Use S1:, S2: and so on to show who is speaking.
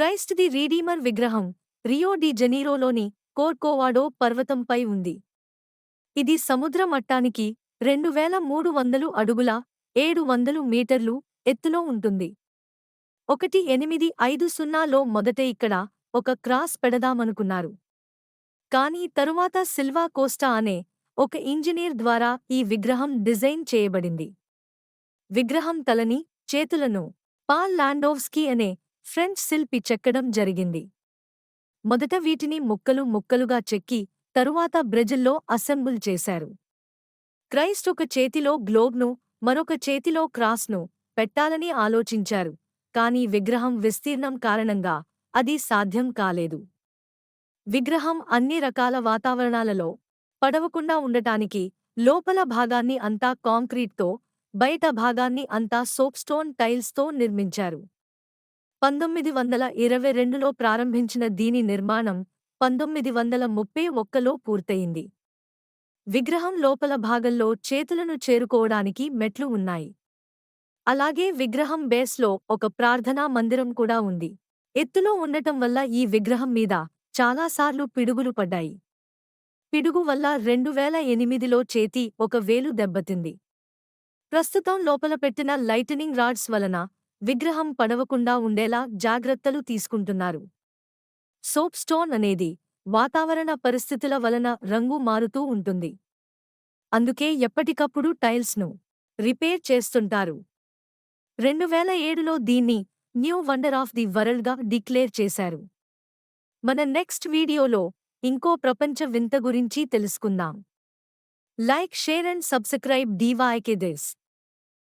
S1: Christ the Redeemer విగ్రహం Rio de జెనీరోలోని Corcovado పర్వతంపై ఉంది. ఇది సముద్ర మట్టానికి రెండు వేల మూడు వందలు అడుగుల ఏడు వందలు మీటర్లు ఎత్తులో ఉంటుంది. ఒకటి ఎనిమిది ఐదు సున్నాలో మొదట ఇక్కడ ఒక క్రాస్ పెడదామనుకున్నారు. కానీ తరువాత సిల్వా కోస్టా అనే ఒక ఇంజనీర్ ద్వారా ఈ విగ్రహం డిజైన్ చేయబడింది. విగ్రహం తలని చేతులను పాల్ లాండోవ్స్కీ అనే ఫ్రెంచ్ శిల్పి చెక్కడం జరిగింది. మొదట వీటిని ముక్కలు ముక్కలుగా చెక్కి తరువాత బ్రెజిల్లో అసెంబుల్ చేశారు. క్రైస్ట్ ఒక చేతిలో గ్లోబ్ను మరొక చేతిలో క్రాస్ను పెట్టాలని ఆలోచించారు కాని విగ్రహం విస్తీర్ణం కారణంగా అది సాధ్యం కాలేదు. విగ్రహం అన్ని రకాల వాతావరణాలలో పడవకుండా ఉండటానికి లోపల భాగాన్ని అంతా కాంక్రీట్తో బయట భాగాన్ని అంతా సోప్స్టోన్ టైల్స్తో నిర్మించారు. పంతొమ్మిది వందల ఇరవై రెండులో ప్రారంభించిన దీని నిర్మాణం పంతొమ్మిది వందల ముప్పై ఒక్కలో పూర్తయింది. విగ్రహం లోపల భాగంలో చేతులను చేరుకోవడానికి మెట్లు ఉన్నాయి. అలాగే విగ్రహం బేస్లో ఒక ప్రార్థనా మందిరం కూడా ఉంది. ఎత్తులో ఉండటం వల్ల ఈ విగ్రహం మీద చాలాసార్లు పిడుగులు పడ్డాయి. పిడుగు వల్ల రెండు వేల ఎనిమిదిలో చేతి ఒక వేలు దెబ్బతింది. ప్రస్తుతం లోపల పెట్టిన లైటనింగ్ రాడ్స్ వలన విగ్రహం పడవకుండా ఉండేలా జాగ్రత్తలు తీసుకుంటున్నారు. సోప్ స్టోన్ అనేది వాతావరణ పరిస్థితుల వలన రంగు మారుతూ ఉంటుంది. అందుకే ఎప్పటికప్పుడు టైల్స్ను రిపేర్ చేస్తుంటారు. రెండు వేల ఏడులో దీన్ని న్యూ వండర్ ఆఫ్ ది వరల్డ్గా డిక్లేర్ చేశారు. మన నెక్స్ట్ వీడియోలో ఇంకో ప్రపంచ వింత గురించి తెలుసుకుందాం. లైక్ షేర్ అండ్ సబ్స్క్రైబ్ డీవాఐకే దిస్.